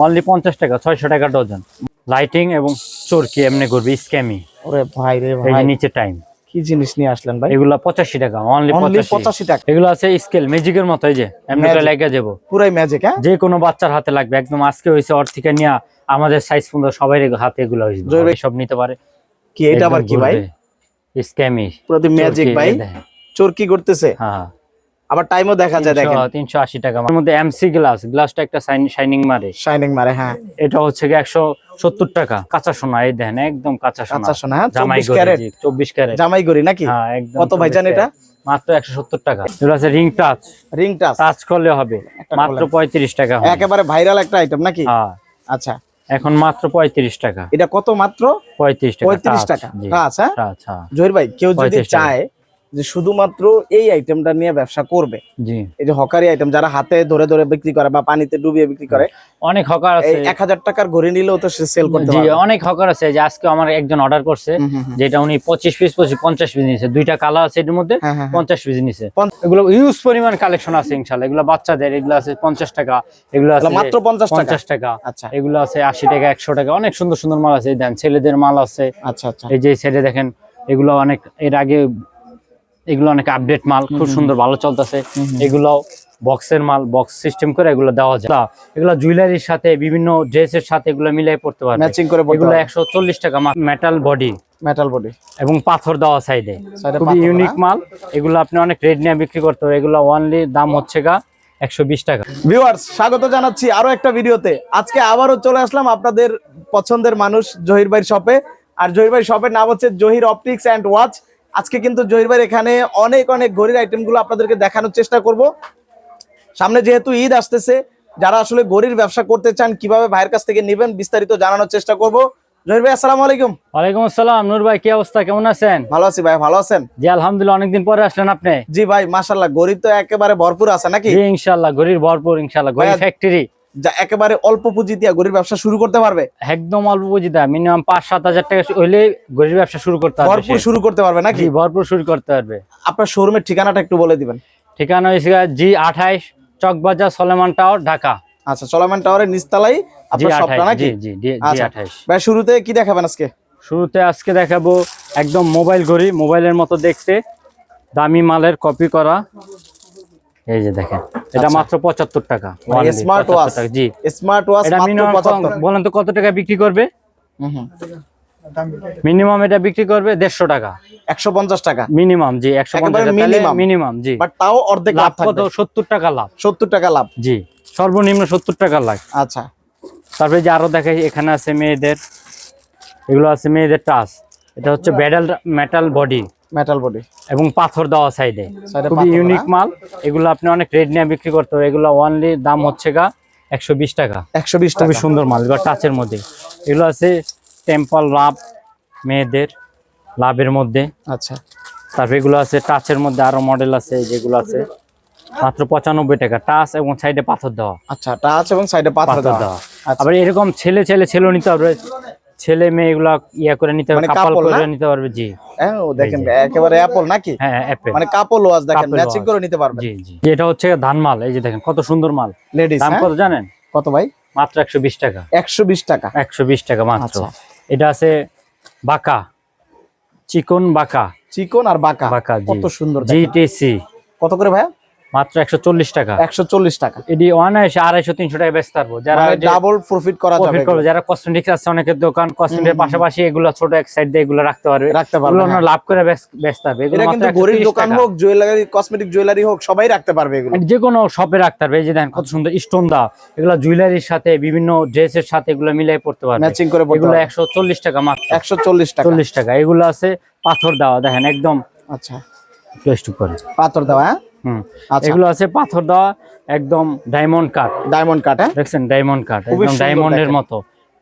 Only পঞ্চাশ টাকা ছয়শো টাকা ডজন। লাইটিং এবং চরকি এমনি করবে স্ক্যামি ওরে ভাই রে ভাই। নিচে টাইম কি জিনিস নিয়ে আসলেন ভাই? এগুলা পঁচাশি টাকা অনলি পঁচাশি। টাকা। এগুলো আছে স্কেল ম্যাজিকের মতো এই যে এমনি Magic। লেগে যাব। পুরাই ম্যাজিক হ্যাঁ? যে কোনো বাচ্চার হাতে লাগবে একদম আজকে হয়েছে ওর থেকে নিয়ে আমাদের সাইজ পর্যন্ত সবাই হাতে এগুলো হয়েছে সব নিতে পারে। কি এটা আবার কি ভাই? স্ক্যামি পুরো ম্যাজিক ভাই। চোরকি করতেছে। হ্যাঁ। আবার টাইমও দেখা যায় দেখেন। তিনশো আশি টাকা এর মধ্যে এমসি গ্লাস গ্লাসটা একটা শাইনিং মারে। শাইনিং মারে হ্যাঁ। এটা হচ্ছে কি একশো সত্তর টাকা। কাঁচা সোনা এই দেখেন একদম কাঁচা সোনা। আচ্ছা শোনা হ্যাঁ জামাই চব্বিশ ক্যারেট। চব্বিশ ক্যারেট। জামাই গড়ি নাকি? হ্যাঁ একদম কত ভাই জান এটা? মাত্র একশো সত্তর টাকা। এগুলো আছে ring touch ring touch touch করলে হবে। মাত্র খোলেন। পঁয়ত্রিশ টাকা একেবারে ভাইরাল একটা আইটেম নাকি? হ্যাঁ। আচ্ছা। এখন মাত্র পঁয়ত্রিশ টাকা। এটা কত মাত্র? পঁয়ত্রিশ টাকা। পঁয়ত্রিশ টাকা। হ্যাঁ? হ্যাঁ। জহির ভাই কেউ যদি চায় যে শুধুমাত্র এই আইটেমটা নিয়ে ব্যবসা করবে। জি। এই যে হকারি আইটেম যারা হাতে ধরে ধরে বিক্রি করে বা পানিতে ডুবিয়ে বিক্রি করে অনেক হকার আছে। এক হাজার টাকার ঘড়ি নিলেও তো সে সেল করতে জি অনেক হকার আছে। যে আজকে আমার একজন অর্ডার করছে। যেটা উনি পঁচিশ পিস পঁচিশ পঞ্চাশ পিস নিয়েছে। দুইটা কালার আছে এর মধ্যে হ্যাঁ, হ্যাঁ, হ্যাঁ। পঞ্চাশ পিস নিছে। পঞ্চ- এগুলো ইউজ পরিমাণ কালেকশন আছে ইনশাল্লাহ এগুলো বাচ্চাদের এগুলো আছে পঞ্চাশ টাকা এগুলো আছে মাত্র 50 টাকা? পঞ্চাশ টাকা। আচ্ছা। এগুলো আছে আশি টাকা একশো টাকা। অনেক সুন্দর সুন্দর মাল আছে। দেন ছেলেদের মাল আছে। আচ্ছা আচ্ছা। এই যে সাইডে দেখেন এগুলো অনেক এর আগে এগুলো অনেক আপডেট মাল খুব সুন্দর ভালো চলতেছে। এগুলো বক্সের মাল বক্স সিস্টেম করে এগুলো দেওয়া যায়। এগুলো জুয়েলারির সাথে বিভিন্ন ড্রেসের সাথে এগুলো মিলাই পড়তে পারবে। ম্যাচিং করে এগুলো পারবে। একশো চল্লিশ টাকা মেটাল বডি মেটাল বডি এবং পাথর দেওয়া সাইডে খুবই ইউনিক হ্যাঁ? মাল। এগুলো আপনি অনেক রেট নিয়ে বিক্রি করতে হবে। এগুলো অনলি দাম হচ্ছে গা একশো বিশ টাকা। ভিউয়ার্স স্বাগত জানাচ্ছি আরও একটা ভিডিওতে। আজকে আবারও চলে আসলাম আপনাদের পছন্দের মানুষ জহির ভাইয়ের শপে আর জহির ভাই শপের নাম হচ্ছে জহির অপটিক্স অ্যান্ড ওয়াচ আজকে কিন্তু জহির ভাইয়ের এখানে অনেক অনেক ঘড়ির আইটেমগুলো আপনাদেরকে দেখানোর চেষ্টা করব। সামনে যেহেতু ঈদ আসতেছে যারা আসলে ঘড়ির ব্যবসা করতে চান কীভাবে ভাইয়ের কাছ থেকে নেবেন বিস্তারিত জানানোর চেষ্টা করব। জহির ভাই আসসালামু আলাইকুম। ওয়ালাইকুম আসসালাম। নূর ভাই কি অবস্থা? কেমন আছেন? ভালো আছি ভাই ভালো আছেন? জি আলহামদুলিল্লাহ অনেকদিন পরে আসলেন আপনি। জি ভাই মাশাল্লাহ গরিব তো একেবারে ভরপুর আছে নাকি? জি ইনশাল্লাহ গরির ভরপুর ইনশাল্লাহ গরির ফ্যাক্টরি যা একেবারে অল্প পুঁজি দিয়ে গরিব ব্যবসা শুরু করতে পারবে? একদম অল্প পুঁজিটা মিনিমাম পাঁচ সাত হাজার টাকা হইলে গরির ব্যবসা শুরু করতে পারবে ভরপুর শুরু করতে পারবে নাকি? ভরপুর শুরু করতে পারবে। আপনার শোরুমের ঠিকানাটা একটু বলে দিবেন। ঠিকানা হয়েছে জি আঠাইশ চকবাজার সলেমান টাওয়ার ঢাকা। আচ্ছা সলেমান টাওয়ারের নিচতলাই জি আপনার শপটা নাকি? জি জি জি জি আচ্ছা আঠাইশ। ভাই শুরুতে কি দেখাবেন আজকে? শুরুতে আজকে দেখাবো একদম মোবাইল ঘড়ি মোবাইলের মতো দেখতে দামি মালের কপি করা। এই যে দেখেন এটা আচ্ছা। মাত্র পঁচাত্তর টাকা মানে স্মার্ট ওয়াচ জি। স্মার্ট ওয়াচ মাত্র 75 বলেন তো কত টাকা বিক্রি করবে? হুম মিনিমাম এটা বিক্রি করবে দেড়শো টাকা। 150 টাকা। মিনিমাম জি একশো একেবারে পঞ্চাশ minimum। Minimum G. বাট তাও অর্ধেক লাভ থাকবে। সত্তর টাকা লাভ। 70 টাকা লাভ। জি সর্বনিম্ন সত্তর টাকা লাভ। আচ্ছা। তারপরে যে আরও দেখাই এখানে আছে মেয়েদের এগুলো আছে মেয়েদের টাচ। এটা হচ্ছে ব্যাডাল মেটাল বডি মেটাল বডি এবং পাথর দেওয়া সাইডে খুবই ইউনিক হ্যাঁ? মাল। এগুলো আপনি অনেক রেট নিয়ে বিক্রি করতে হবে। এগুলো অনলি দাম হচ্ছে গা একশো বিশ টাকা। 120 টাকা খুবই সুন্দর মাল। এবার টাচের মধ্যে। এগুলো আছে টেম্পল লাভ মেয়েদের লাভের মধ্যে। আচ্ছা। তারপরে এগুলো আছে টাচের মধ্যে আরও মডেল আছে যেগুলো আছে মাত্র পঁচানব্বই টাকা। টাচ এবং সাইডে পাথর দেওয়া। আচ্ছা টাচ এবং সাইডে পাথর দেওয়া। আচ্ছা। আবার এরকম ছেলে ছেলে ছেলেও নিতে পারবে ছেলে মেয়ে এগুলা ইয়া করে নিতে পারবে মানে কাপাল couple করে নিতে পারবে জি। হ্যাঁ ও দেখেন একেবারে অ্যাপল নাকি? হ্যাঁ অ্যাপেল মানে কাপল ওয়াচ দেখেন ম্যাচিং করে নিতে পারবে জি জি। এটা হচ্ছে ধান মাল এই যে দেখেন কত সুন্দর মাল। লেডিস দাম কত জানেন? কত ভাই? মাত্র একশো বিশ টাকা। 120 টাকা। একশো বিশ টাকা মাত্র। আচ্ছা। এটা আছে বাঁকা চিকন বাঁকা। চিকন আর বাঁকা। বাঁকা কত সুন্দর। জিটিসি কত করে ভাই মাত্র একশো চল্লিশ টাকা। 140 টাকা। এটি অনায়াসে আড়াইশো তিনশো টাকা বেচতে পারব। যারা মানে ডাবল প্রফিট করা যাবে প্রফিট করবে যারা কসমেটিক্স আছে অনেকের দোকান কসমেটিকের পাশাপাশি এগুলো ছোট এক সাইড দিয়ে এগুলো রাখতে পারবে। রাখতে পারবে, এগুলো হ্যাঁ। লাভ করে বেচ- বেচতে হবে এগুলো কিন্তু 130 দোকান হোক জুয়েলারি কসমেটিক জুয়েলারি হোক সবাই রাখতে পারবে এগুলো। যে কোনো শপে রাখতে পারবে। এই যে দেখেন কত সুন্দর স্টোন দা এগুলো জুয়েলারির সাথে বিভিন্ন ড্রেসের সাথে এগুলো মিলাই পড়তে পারবে। ম্যাচিং করে পড়তে এগুলো পারবে। একশো চল্লিশ টাকা মাত্র। 140 টাকা। চল্লিশ টাকা। এগুলো আছে পাথর দেওয়া। দেখেন একদম আচ্ছা। করে পাথর দেওয়া হ্যাঁ। এগুলো আছে পাথর দেওয়া একদম ডায়মন্ড কাট ডায়মন্ড কাট হ্যাঁ? দেখছেন? ডায়মন্ড কাট একদম ডায়মন্ডের মতো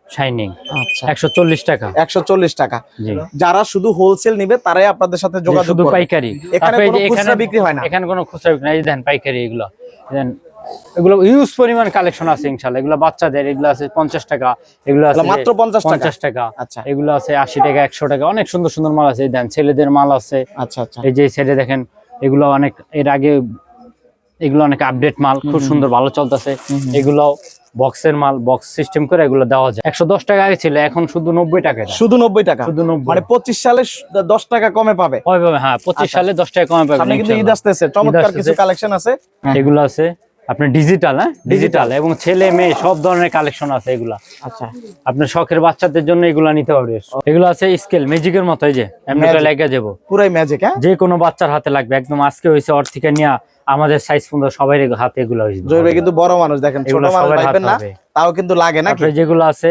শাইনিং আচ্ছা। একশো চল্লিশ টাকা। 140 টাকা। যারা শুধু হোলসেল নিবে তারাই আপনাদের সাথে যোগাযোগ শুধু পাইকারি। এখানে বিক্রি হয় না? এখানে কোনো খুচরা বিক্রি এই দেন পাইকারি এগুলো। দেন এগুলো ইউজ পরিমাণ কালেকশন আছে ইনশাল্লাহ এগুলো বাচ্চাদের এগুলো আছে পঞ্চাশ টাকা এগুলো আছে মাত্র 50 টাকা? পঞ্চাশ টাকা। আচ্ছা। এগুলো আছে আশি টাকা একশো টাকা। অনেক সুন্দর সুন্দর মাল আছে। দেন ছেলেদের মাল আছে। আচ্ছা আচ্ছা। এই যে সাইডে দেখেন এগুলো অনেক এর আগে এগুলো অনেক আপডেট মাল খুব সুন্দর ভালো চলতেছে। এগুলো বক্সের মাল বক্স সিস্টেম করে এগুলো দেওয়া যায়। একশো দশ টাকা আগে ছিল এখন শুধু নব্বই টাকা শুধু নব্বই টাকা? শুধু নব্বই। মানে পঁচিশ সালে দশ টাকা কমে পাবে? হ্যাঁ পঁচিশ আচ্ছা। সালে দশ টাকা কমে পাবে কিন্তু ঈদ আসতেছে চমৎকার কিছু কালেকশন আছে। এগুলো আছে। আপনার ডিজিটাল হ্যাঁ? ডিজিটাল এবং ছেলে মেয়ে সব ধরনের কালেকশন আছে এগুলা। আচ্ছা। আপনার শখের বাচ্চাদের জন্য এগুলা নিতে পারবে এগুলো আছে স্কেল ম্যাজিকের মতো এই যে এমনি করে। লেগে যাব। পুরাই ম্যাজিক হ্যাঁ? যে কোনো বাচ্চার হাতে লাগবে। একদম আজকে হয়েছে ওর থেকে নিয়ে আমাদের সাইজ পর্যন্ত সবাই হাতে এগুলো হয়েছে। জহির ভাই কিন্তু বড় মানুষ দেখেন ছোট মানুষ পাইবেন না তাও কিন্তু লাগে তারপরে যেগুলো আছে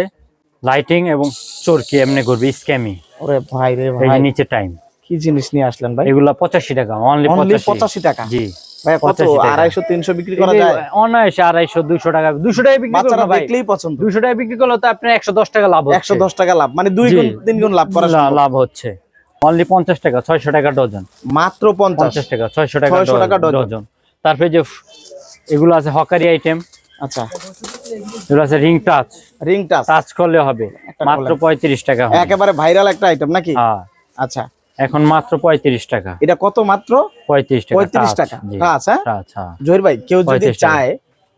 লাইটিং এবং চোরকি এমনি করবে স্ক্যামি ওরে ভাই রে ভাই। নিচে টাইম কি জিনিস নিয়ে আসলেন ভাই? এগুলা পঁচাশি টাকা অনলি অনলি পঁচাশি। পঁচাশি টাকা। জি। কত? 85 টাকা। আড়াইশো তিনশো বিক্রি করা যায়? অনায়াসে আড়াইশো দুইশো টাকা। দুশো টাকা বিক্রি বাচ্চারা দেখলেই পছন্দ। দুশো টাকা বিক্রি করলে তো আপনার একশো দশ টাকা লাভ একশো দশ টাকা লাভ। মানে দুই গুণ তিন গুণ লাভ করা লাভ হচ্ছে। অনলি পঞ্চাশ টাকা ছয়শো টাকা ডজন। মাত্র পঞ্চাশ। পঞ্চাশ টাকা ছয়শো টাকা টাকা ডজন ডজন। ডজন। তারপরে যে এগুলো আছে হকারি আইটেম। আচ্ছা। এগুলো আছে ring touch. Ring touch. Touch করলে হবে। মাত্র পঁয়ত্রিশ টাকা একেবারে ভাইরাল একটা আইটেম নাকি? হ্যাঁ। আচ্ছা। এখন মাত্র পঁয়ত্রিশ টাকা। এটা কত মাত্র? পঁয়ত্রিশ টাকা পঁয়ত্রিশ টাকা। আচ্ছা। জহির ভাই কেউ যদি চায়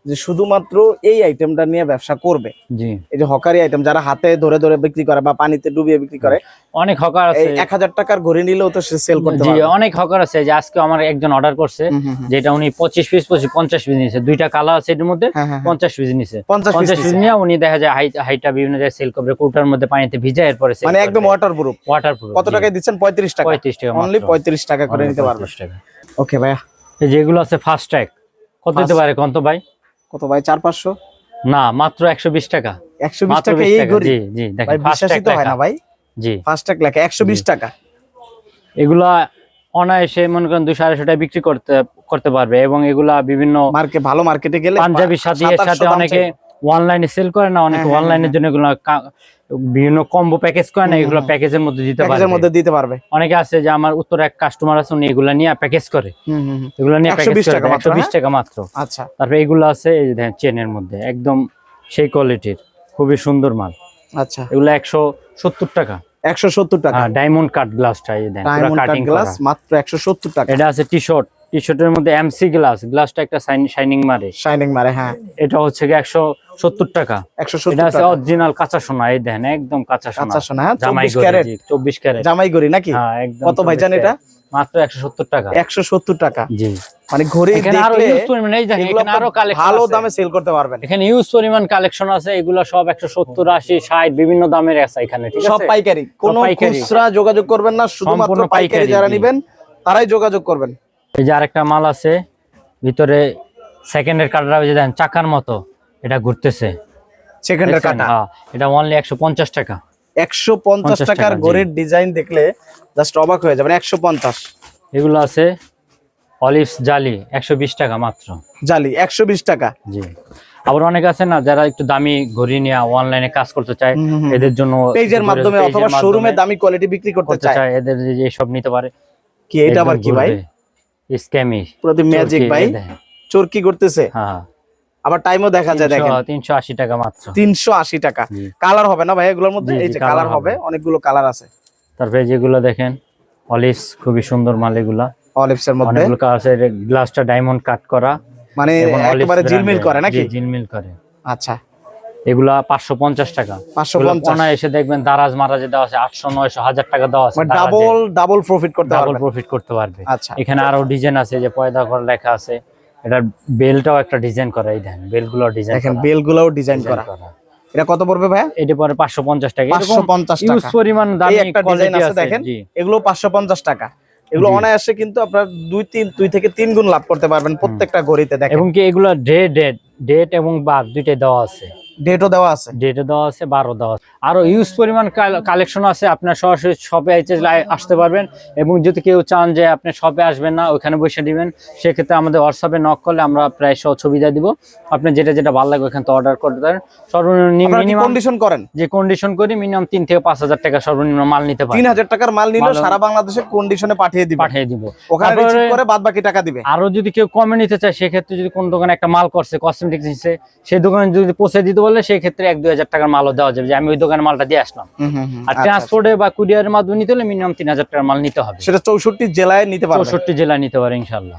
যে শুধুমাত্র এই আইটেমটা নিয়ে ব্যবসা করবে। জি। এই যে হকারি আইটেম যারা হাতে ধরে ধরে বিক্রি করে বা পানিতে ডুবিয়ে বিক্রি করে অনেক হকার আছে। এক হাজার টাকার ঘড়ি নিলেও তো সে সেল করতে জি অনেক হকার আছে। যে আজকে আমার একজন অর্ডার করছে। যেটা উনি পঁচিশ পিস পঁচিশ পঞ্চাশ পিস নিয়েছে। দুইটা কালার আছে এটার মধ্যে হ্যাঁ, হ্যাঁ, হ্যাঁ। পঞ্চাশ পিস নিছে 50 পঞ্চাশ পিস নিয়ে উনি দেখা যায় হাইট বিভিন্ন জায়গায় সেল করবে কৌটার মধ্যে পানিতে ভিজা এরপরে মানে একদম ওয়াটার প্রুফ ওয়াটার প্রুফ কত টাকায় দিচ্ছেন? পঁয়ত্রিশ টাকা। পঁয়ত্রিশ টাকা অনলি মাত্র। পঁয়ত্রিশ টাকা করে নিতে পারবে ওকে ভাইয়া। যেগুলো আছে ফাস্ট ট্র্যাক কত দিতে পারে কত ভাই? কত ভাই? চার পাঁচশো না মাত্র একশো বিশ টাকা। একশো বিশ টাকা এই ঘড়ি জি জি দেখেন বিশ্বাসই তো হয় না ভাই। জি। ফাস্ট্যাগ লেখা একশো বিশ টাকা। এগুলা অনায়াসে মনে করেন দুশো আড়াইশো টাকা বিক্রি করতে করতে পারবে এবং এগুলা বিভিন্ন মার্কেট ভালো মার্কেটে গেলে পাঞ্জাবির সাথে সাথে অনেকে। অনলাইনে সেল করে না অনেকে হ্যাঁ, হ্যাঁ, অনলাইনের জন্য এগুলো বিভিন্ন কম্বো প্যাকেজ করে না এগুলো প্যাকেজের মধ্যে দিতে পারবে। মধ্যে দিতে পারবে। অনেকে আছে যে আমার উত্তর এক কাস্টমার আছে উনি এগুলা নিয়ে প্যাকেজ করে। হুম, হুম, হুম। এগুলো নিয়ে 120 প্যাকেজ করে টাকা মাত্র, একশো বিশ হ্যাঁ? টাকা মাত্র। আচ্ছা। তারপরে এগুলো আছে এই যে দেখেন চেনের মধ্যে। একদম সেই কোয়ালিটির খুবই সুন্দর মাল। আচ্ছা। এগুলো একশো সত্তর টাকা। একশো সত্তর টাকা। হ্যাঁ ডায়মন্ড কাট গ্লাসটা এই দেন পুরো কাটিং গ্লাস মাত্র একশো সত্তর টাকা। এটা আছে টি শার্ট টি শার্টের মধ্যে এমসি গ্লাস গ্লাসটা একটা শাইনিং মারে। শাইনিং মারে হ্যাঁ। এটা হচ্ছে কি একশো সত্তর টাকা। একশো এটা আছে অরিজিনাল কাঁচা সোনা এই দেখেন একদম কাঁচা সোনা। আচ্ছা শোনা হ্যাঁ জামাই চব্বিশ ক্যারেট। চব্বিশ ক্যারেট। জামাই নাকি? হ্যাঁ একদম কত এটা? মাত্র একশো সত্তর টাকা। একশো সত্তর টাকা। জি। মানে এখানে আরও ইউজ পরিমাণ এই দেখেন এখানে আরও কালেকশন ভালো দামে সেল করতে পারবেন। এখানে ইউজ পরিমাণ কালেকশন আছে এগুলো সব একশো সত্তর আশি ষাট বিভিন্ন দামের আছে এখানে ঠিক সব পাইকারি। কোনো। খুচরা যোগাযোগ করবেন না শুধুমাত্র পাইকারি যারা। নেবেন তারাই যোগাযোগ করবেন। এই যে আরেকটা মাল আছে ভিতরে সেকেন্ডের ওই যে দেখেন চাকার মতো এটা ঘুরতেছে। সেকেন্ডের? কাটা? হ্যাঁ, এটা অনলি একশো পঞ্চাশ টাকা। একশো পঞ্চাশ টাকার টাকা, ঘড়ির ডিজাইন দেখলে জাস্ট অবাক হয়ে যাবেন একশো পঞ্চাশ। এগুলো আছে অলিভস জালি একশো বিশ টাকা মাত্র। জালি একশো বিশ টাকা। জি। আবার অনেক আছে না যারা একটু দামি ঘড়ি নিয়ে অনলাইনে কাজ করতে চায়। এদের জন্য পেজের মাধ্যমে অথবা শোরুমে দামি কোয়ালিটি বিক্রি করতে চায়। এদের যে সব নিতে পারে। কি এটা আবার কি ভাই? স্ক্যামি। প্রতি ম্যাজিক ভাই। চোরকি করতেছে? হ্যাঁ। আবার টাইমও দেখা যায় দেখেন। তিনশো আশি টাকা মাত্র। তিনশো আশি টাকা। কালার হবে না ভাই এগুলোর মধ্যে? এই যে কালার হবে। অনেকগুলো কালার আছে। তারপরে যেগুলো দেখেন অলিভস খুবই সুন্দর মাল এগুলা। অলিভস এর মধ্যে। অনেকগুলো কালার আছে। গ্লাসটা ডায়মন্ড কাট করা। মানে একেবারে ঝিলমিল করে নাকি? ঝিলমিল করে। আচ্ছা। এগুলা পাঁচশো পঞ্চাশ টাকা। পাঁচশো এসে দেখবেন দারাজ মারাজে দেওয়া আছে আটশো নয়শো হাজার টাকা দেওয়া আছে ডাবল ডাবল প্রফিট করতে ডাবল প্রফিট করতে পারবে। আচ্ছা। এখানে আরও ডিজাইন আছে যে পয়দা করা লেখা আছে। এটার বেলটাও একটা ডিজাইন করা এই দেখেন বেলগুলো ডিজাইন দেখেন ডিজাইন করা। এটা কত পড়বে ভাইয়া? এটা পরে পাঁচশো পঞ্চাশ টাকা। পাঁচশো পঞ্চাশ ইউজ পরিমাণ দামি একটা ডিজাইন আছে দেখেন। এগুলো পাঁচশো পঞ্চাশ টাকা। এগুলো অনায়াসে কিন্তু আপনার দুই তিন দুই থেকে তিন গুণ লাভ করতে পারবেন প্রত্যেকটা ঘড়িতে দেখেন। এবং কি এগুলো ডে ডেট ডেট এবং বার দুইটাই দেওয়া আছে। ডেটও দেওয়া আছে? ডেটে দেওয়া আছে বারো দেওয়া আছে। আরও ইউজ পরিমাণ কালেকশন আছে আপনার সরাসরি শপে আসতে পারবেন। এবং যদি কেউ চান যে আপনি শপে আসবেন না ওখানে বসে দিবেন সেক্ষেত্রে আমাদের নক করলে আমরা প্রায় সহ দিব। আপনি যেটা যেটা ভালো ওখান থেকে অর্ডার করতে পারেন। সর্বনিম্ন কন্ডিশন করেন? যে কন্ডিশন করি মিনিমাম তিন থেকে পাঁচ হাজার টাকা সর্বনিম্ন মাল নিতে তিন হাজার টাকার মাল মাল- সারা বাংলাদেশে কন্ডিশনে পাঠিয়ে দিবে। পাঠিয়ে দিব। ওখানে করে বাদ বাকি টাকা দিবে। আরও যদি কেউ কমে নিতে চায় সেক্ষেত্রে যদি কোন দোকানে একটা মাল করছে কসমেটিক্স নিচ্ছে সেই দোকানে যদি পৌঁছে দিতে বলে সেই ক্ষেত্রে এক দুই হাজার টাকার মালও দেওয়া যাবে। যে আমি ওই দোকানের মালটা দিয়ে আসলাম। আর আচ্ছা, ট্রান্সপোর্টে বা কুরিয়ারের মাধ্যমে নিতে হলে মিনিমাম তিন হাজার টাকার মাল নিতে হবে। সেটা চৌষট্টি জেলায় নিতে পারবে চৌষট্টি জেলায় নিতে পারে ইনশাল্লাহ